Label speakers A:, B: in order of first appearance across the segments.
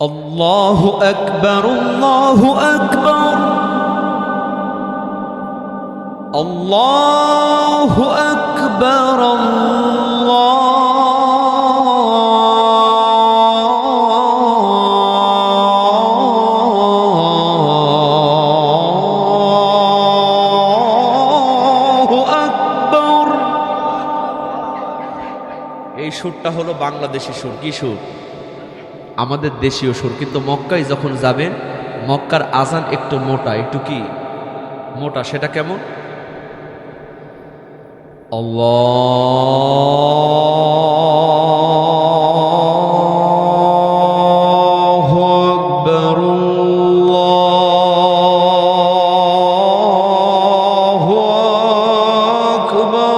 A: আল্লাহু আকবার আল্লাহু আকবার আল্লাহু আকবার এই সুরটা হলো বাংলাদেশি সুর। কি সুর? আমাদের দেশীয় সুর, কিন্তু মক্কায় যখন যাবেন, মক্কার আজান একটু মোটা, একটু কি? মোটা, সেটা কেমন? আল্লাহু আকবার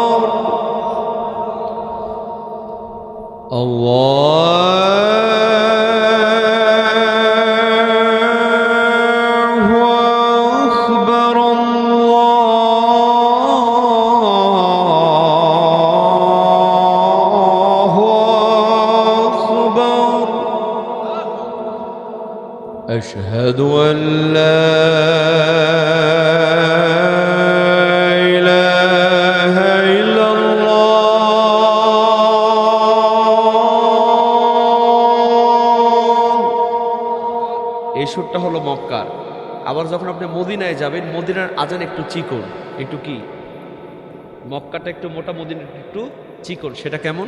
A: أشهد أن لا إله إلا الله এই সুরটা হলো মক্কার আবার যখন আপনি মদিনায় যাবেন মদিনার আজান একটু চিকন একটু কি মক্কাটা একটু মোটা মদিনার একটু চিকন সেটা কেমন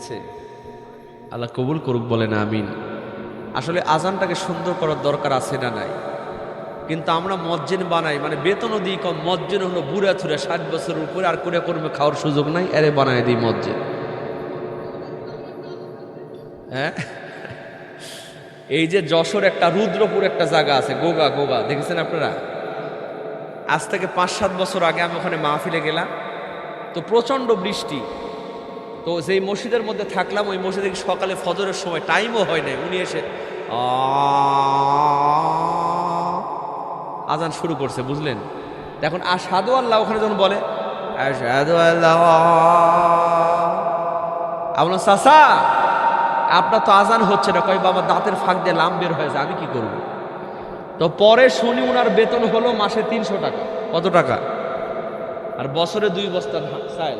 A: মিলেছে আল্লাহ কবুল করুক বলেন, আমিন। আসলে আজানটাকে সুন্দর করার দরকার আছে না নাই? কিন্তু আমরা মজ্জেন বানাই মানে বেতনও দিই কম মজ্জেন হলো বুড়া থুড়া ষাট বছরের উপরে আর করে কর্মে খাওয়ার সুযোগ নাই, এরে বানায় দিই মজ্জেন হ্যাঁ? এই যে যশোর একটা, রুদ্রপুর একটা জায়গা আছে, গোগা গোগা, দেখেছেন আপনারা? আজ থেকে পাঁচ সাত বছর আগে আমি ওখানে মাহফিলে গেলাম, তো প্রচণ্ড বৃষ্টি। তো যেই মসজিদের মধ্যে থাকলাম, ওই মসজিদে সকালে ফজরের সময় টাইমও হয় নাই। উনি এসে আজান শুরু করছে, বুঝলেন? এখন আর সাধু আল্লাহ ওখানে যখন বলে সাধু আল্লাহ আপনার আপনার তো আজান হচ্ছে না। কয়, বাবা দাঁতের ফাঁক দিয়ে লাম বের হয়েছে আমি কি করব? তো পরে শুনি ওনার বেতন হলো মাসে তিনশো টাকা। কত টাকা? আর বছরে দুই বস্তা যে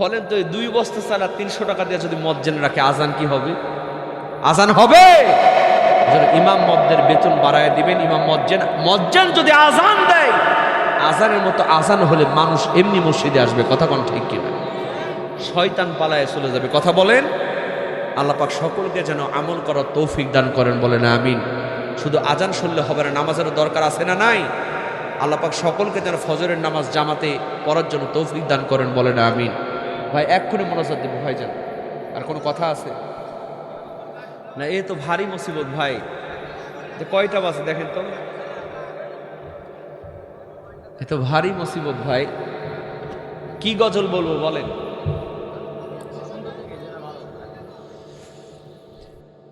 A: বলেন তো দুই বস্তা আর তিনশো টাকা দিয়ে যদি মদ জেনে রাখে, আজান কি হবে? আজান হবে? ইমাম মদ্দের বেতন বাড়ায় দিবেন, ইমাম মজ্জেন মজ্জেন যদি আজান দেয়, আজানের মতো আজান হলে মানুষ এমনি মসজিদে আসবে, কথা কোন ঠিক কিনা? শয়তান পালায় চলে যাবে, কথা বলেন। আল্লাপাক সকলকে যেন আমল করার তৌফিক দান করেন, বলেন আমিন। শুধু আজান শুনলে হবে না, নামাজেরও দরকার আছে না নাই? আল্লাপাক সকলকে যেন ফজরের নামাজ জামাতে পড়ার জন্য তৌফিক দান করেন, বলেন আমিন। ভাই, এক্ষুনি মনোজাত দেবো ভাই যান আর কোনো কথা আছে? না, এ তো ভারী মুসিবত, ভাই। যে কয়টা বাজে, দেখেন তো। এ তো ভারী মুসিবত, ভাই। কি গজল বলব, বলেন?